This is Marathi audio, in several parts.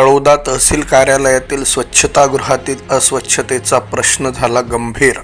तळोदा तहसील कार्यालयातील स्वच्छतागृहातील अस्वच्छतेचा प्रश्न झाला गंभीर.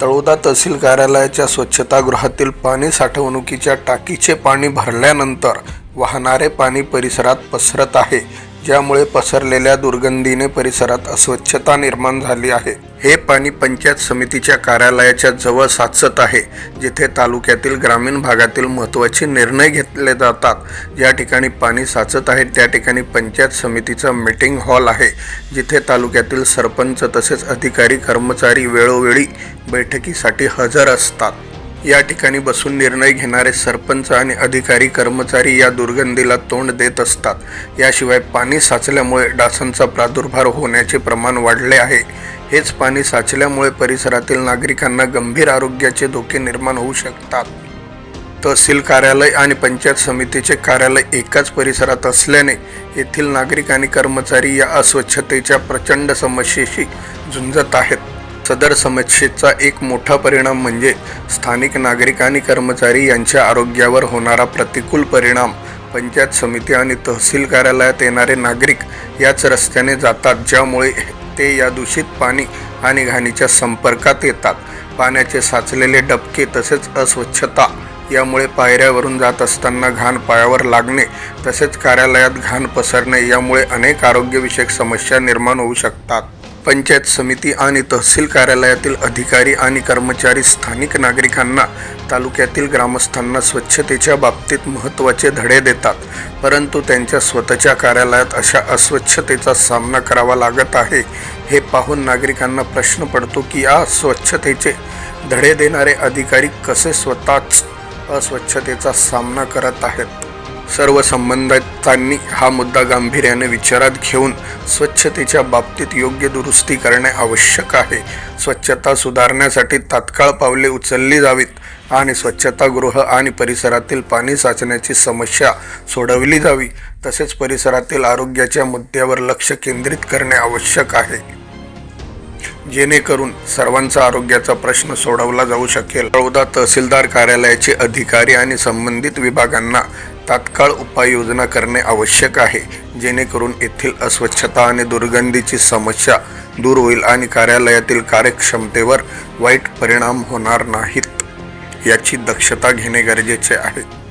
तळोदा तहसील कार्यालयाच्या स्वच्छतागृहातील पाणी साठवणुकीच्या टाकीचे पाणी भरल्यानंतर वाहणारे पाणी परिसरात पसरत आहे ज्यामुळे पसरलेल्या दुर्गंधीने परिसरात अस्वच्छता निर्माण झाली आहे. हे पाणी पंचायत समितीच्या कार्यालयाच्या जवळ साचत आहे जिथे तालुक्यातील ग्रामीण भागातील महत्त्वाचे निर्णय घेतले जातात. ज्या ठिकाणी पाणी साचत आहे त्या ठिकाणी पंचायत समितीचा मीटिंग हॉल आहे जिथे तालुक्यातील सरपंच तसेच अधिकारी कर्मचारी वेळोवेळी बैठकीसाठी हजर असतात. या ठिकाणी बसून निर्णय घेणारे सरपंच आणि अधिकारी कर्मचारी या दुर्गंधीला तोंड देत असतात. याशिवाय पाणी साचल्यामुळे डासांचा प्रादुर्भाव होण्याचे प्रमाण वाढले आहे. हेच पाणी साचल्यामुळे परिसरातील नागरिकांना गंभीर आरोग्याचे धोके निर्माण होऊ शकतात. तहसील कार्यालय आणि पंचायत समितीचे कार्यालय एकाच परिसरात असल्याने येथील नागरिक आणि कर्मचारी या अस्वच्छतेच्या प्रचंड समस्येशी झुंजत आहेत. सदर समस्येचा एक मोठा परिणाम म्हणजे स्थानिक नागरिक आणि कर्मचारी यांच्या आरोग्यावर होणारा प्रतिकूल परिणाम. पंचायत समिती आणि तहसील कार्यालयात येणारे नागरिक याच रस्त्याने जातात ज्यामुळे ते या दूषित पाणी आणि घाणीच्या संपर्कात येतात. पाण्याचे साचलेले डबके तसेच अस्वच्छता यामुळे पायऱ्यावरून जात असताना घाण पायावर लागणे तसेच कार्यालयात घाण पसरणे यामुळे अनेक आरोग्यविषयक समस्या निर्माण होऊ शकतात. पंचायत समिती आणि तहसील कार्यालयातील अधिकारी आणि कर्मचारी स्थानिक नागरिकांना तालुक्यातील ग्रामस्थांना स्वच्छतेच्या बाबतीत महत्त्वाचे धडे देतात परंतु त्यांच्या स्वतःच्या कार्यालयात अशा अस्वच्छतेचा सामना करावा लागत आहे. हे पाहून नागरिकांना प्रश्न पडतो की या स्वच्छतेचे धडे देणारे अधिकारी कसे स्वतःच अस्वच्छतेचा सामना करत आहेत. सर्व संबंधितांनी हा मुद्दा गांभीर्याने विचारात घेऊन स्वच्छतेच्या बाबतीत योग्य दुरुस्ती करणे आवश्यक आहे. स्वच्छता सुधारण्यासाठी तात्काळ पावले उचलली जावीत आणि स्वच्छतागृह आणि परिसरातील पाणी साचण्याची समस्या सोडवली जावी. तसेच परिसरातील आरोग्याच्या मुद्द्यावर लक्ष केंद्रित करणे आवश्यक आहे. जेणेकरून सर्वांचा आरोग्याचा प्रश्न सोडवला जाऊ शकेल. चौदा तहसीलदार कार्यालयाचे अधिकारी आणि संबंधित विभागांना तात्काळ उपाययोजना करणे आवश्यक आहे. जेणेकरून येथील अस्वच्छता आणि दुर्गंधीची समस्या दूर होईल आणि कार्यालयातील कार्यक्षमतेवर वाईट परिणाम होणार नाहीत याची दक्षता घेणे गरजेचे आहे.